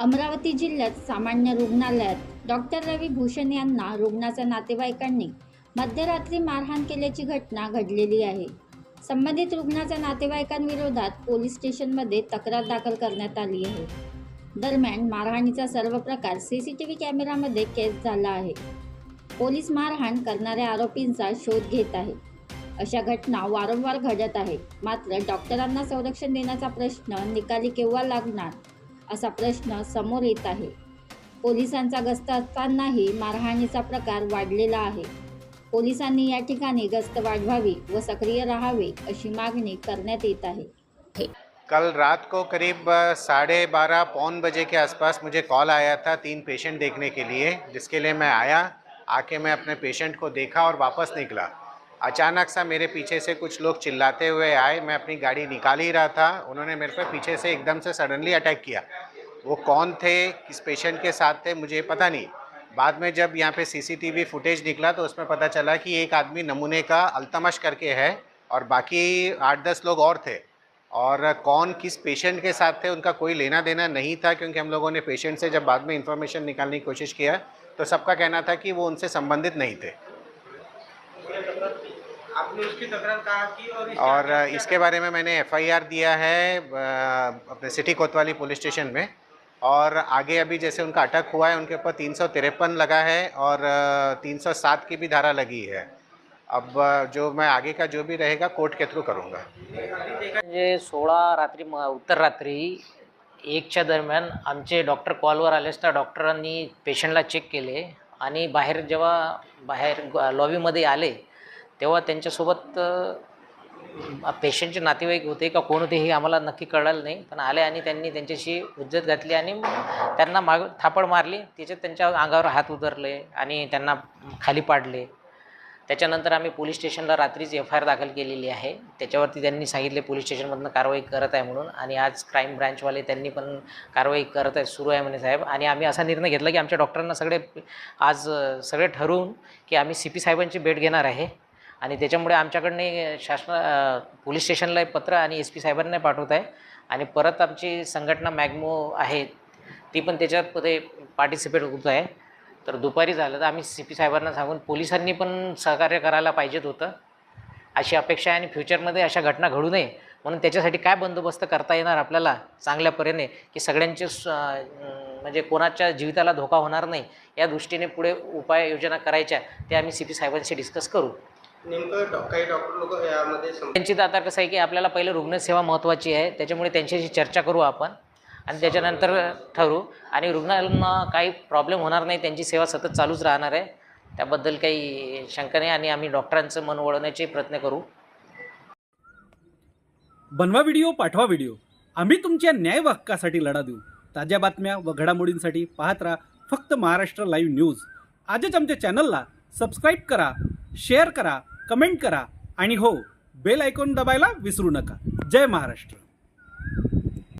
अमरावती जिल्ह्यात सामान्य रुग्णालयात डॉक्टर रवी भूषण यांना रुग्णाच्या नातेवाईकांनी मध्यरात्री मारहाण केल्याची घटना घडलेली आहे. संबंधित रुग्णाच्या नातेवाईकांविरोधात पोलीस स्टेशनमध्ये तक्रार दाखल करण्यात आली आहे. दरम्यान मारहाणीचा सर्व प्रकार सी सी टी व्ही कॅमेरामध्ये कैद झाला आहे. पोलीस मारहाण करणाऱ्या आरोपींचा शोध घेत आहे. अशा घटना वारंवार घडत आहे मात्र डॉक्टरांना संरक्षण देण्याचा प्रश्न निकाली केव्हा लागणार? असा प्रश्न समोर येत आहे. पोलिसांचा गस्त असतानाही मारहाणीचा प्रकार वाढलेला आहे. पोलिसांनी या ठिकाणी गस्त वाढवावी व सक्रिय राहावे अशी मागणी करण्यात येत आहे. कल रात को करीब साढ़े बारह पौन बजे के आसपास मुझे कॉल आया था तीन पेशेंट देखने के लिए जिसके लिए मैं आया। आके मैं अपने पेशेंट को देखा और वापस निकला। अचानक सा मेरे पीछे से कुछ लोग चिल्लाते हुए आए। मैं अपनी गाड़ी निकाल ही रहा था। उन्होंने मेरे पर पीछे से एकदम से सडनली अटैक किया। वो कौन थे? किस पेशेंट के साथ थे? मुझे पता नहीं। बाद में जब यहाँ पे सीसीटीवी फुटेज निकला तो उसमें पता चला कि एक आदमी नमूने का अल्तमश करके है और बाकी आठ दस लोग और थे। और कौन किस पेशेंट के साथ थे? उनका कोई लेना देना नहीं था क्योंकि हम लोगों ने पेशेंट से जब बाद में इंफॉर्मेशन निकालने की कोशिश किया तो सबका कहना था कि वो उनसे संबंधित नहीं थे। आपने उसकी तकरार कहा की और इसके और इसके बारे में मैंने एफआईआर दिया है अपने सिटी कोतवाली पुलिस स्टेशन में। और आगे अभी जैसे उनका अटक हुआ है उनके ऊपर तीन सौ तिरपन लगा है और तीन सौ सात की भी धारा लगी है। अब जो मैं आगे का जो भी रहेगा कोर्ट के थ्रू करूँगा। म्हणजे सोळा रात्री उत्तर रात्री एकच्या दरम्यान आमचे डॉक्टर कॉलवर आले असता डॉक्टरांनी पेशंटला चेक केले. आणि बाहेर जेव्हा बाहेर लॉबीमध्ये आले तेव्हा त्यांच्यासोबत पेशंटचे नातेवाईक होते का कोण होते हे आम्हाला नक्की कळलं नाही. पण आले आणि त्यांनी त्यांच्याशी उज्जत घातली आणि त्यांना माग थापड मारली. त्याच्यात त्यांच्या अंगावर हात उतरले आणि त्यांना खाली पाडले. त्याच्यानंतर आम्ही पोलीस स्टेशनला रात्रीच एफ आय आर दाखल केलेली आहे. त्याच्यावरती त्यांनी सांगितले पोलीस स्टेशनमधनं कारवाई करत आहे म्हणून. आणि आज क्राईम ब्रँचवाले त्यांनी पण कारवाई करत आहे सुरू आहे म्हणे साहेब. आणि आम्ही असा निर्णय घेतला की आमच्या डॉक्टरांना सगळे आज सगळे ठरवून की आम्ही सी पी साहेबांची भेट घेणार आहे. आणि त्याच्यामुळे आमच्याकडनं शासन पोलीस स्टेशनला एक पत्र आणि एस पी साहेबांना पाठवत आहे. आणि परत आमची संघटना मॅग्मो आहे ती पण त्याच्यामध्ये पार्टिसिपेट होत आहे. तर दुपारी झालं तर आम्ही सी पी साहेबांना सांगून पोलिसांनी पण सहकार्य करायला पाहिजेत होतं. अशी अपेक्षा आहे आणि फ्युचरमध्ये अशा घटना घडू नये. म्हणून त्याच्यासाठी काय बंदोबस्त करता येणार आपल्याला? चांगल्या परीने की सगळ्यांचे म्हणजे कोणाच्या जीविताला धोका होणार नाही या दृष्टीने पुढे उपाययोजना करायच्या ते आम्ही सी पी साहेबांशी डिस्कस करू. नेमकं काही डॉक्टर लोक यामध्ये त्यांची तर आता कसं आहे की आपल्याला पहिलं रुग्णसेवा महत्त्वाची आहे. त्याच्यामुळे त्यांच्याशी चर्चा करू आपण. आणि त्याच्यानंतर ठरवू आणि रुग्णांना काही प्रॉब्लेम होणार नाही त्यांची सेवा सतत चालूच राहणार आहे. त्याबद्दल काही शंका नाही आणि आम्ही डॉक्टरांचं मन वळवण्याचे प्रयत्न करू. बनवा व्हिडिओ पाठवा व्हिडिओ. आम्ही तुमच्या न्याय हक्कासाठी लढा देऊ. ताज्या बातम्या व घडामोडींसाठी पाहत राहा फक्त महाराष्ट्र लाईव्ह न्यूज आजच आमच्या चॅनलला सबस्क्राईब करा शेअर करा कमेंट करा आणि हो बेल आयकॉन दबायला विसरू नका. जय महाराष्ट्र.